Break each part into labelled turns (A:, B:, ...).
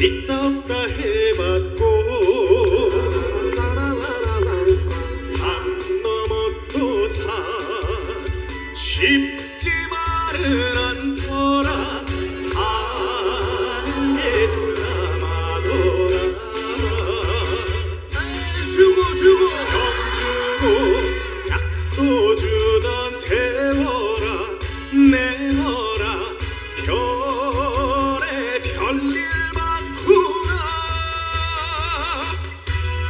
A: 있다
B: 없다 해봤고 산
A: 넘어 또산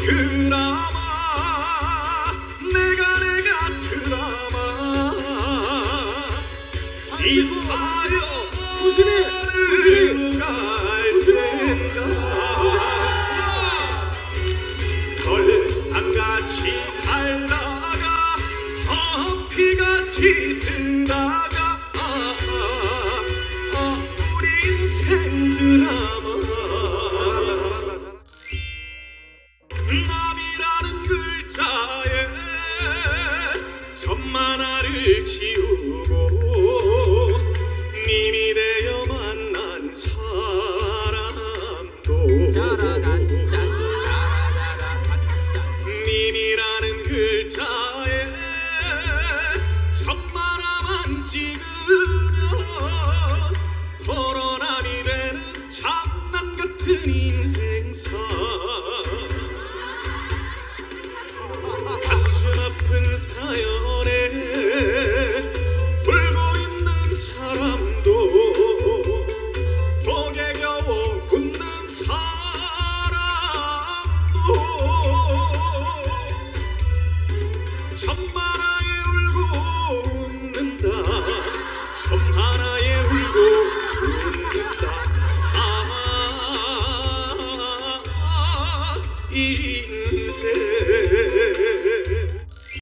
A: 드라마 내가 내가 드라마. 이 사연 같이 달다가 커피같이 쓴다가 지우고 님이 되어 만난 사람도 님이라는 글자에 천만화만 찍으면 토론함이 되는 장난 같은 인 인생